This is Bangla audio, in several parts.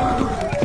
え?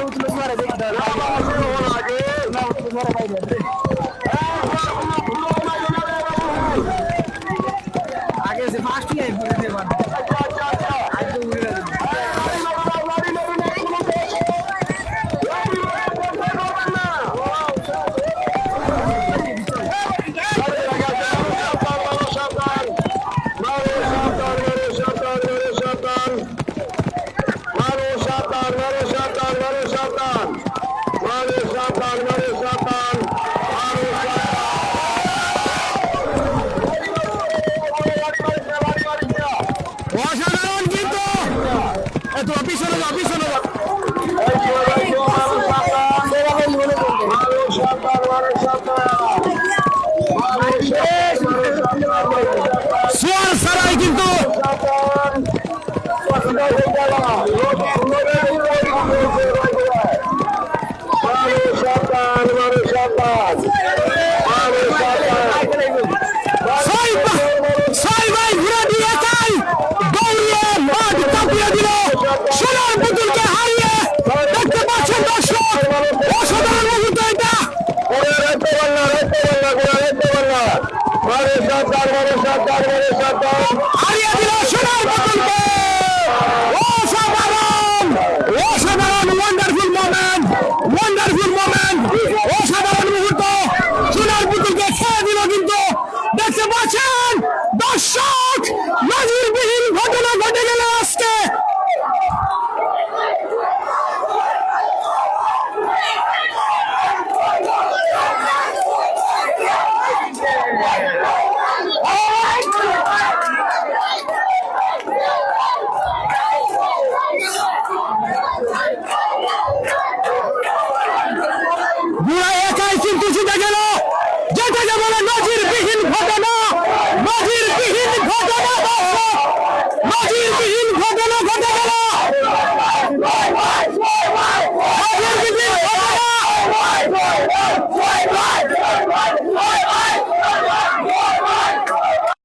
उचलून मारायचं एकदा उचलून मारायला पाहिजे বড় সরকার বড় সরকার বড় সরকার। হারিয়ে দিল সোনার প্রকল্প। বুড়া একাই কিন্তু জিতে গেল যেটাকে বলে নজিরবিহীন ঘটনা নজিরবিহীন ঘটনা নজির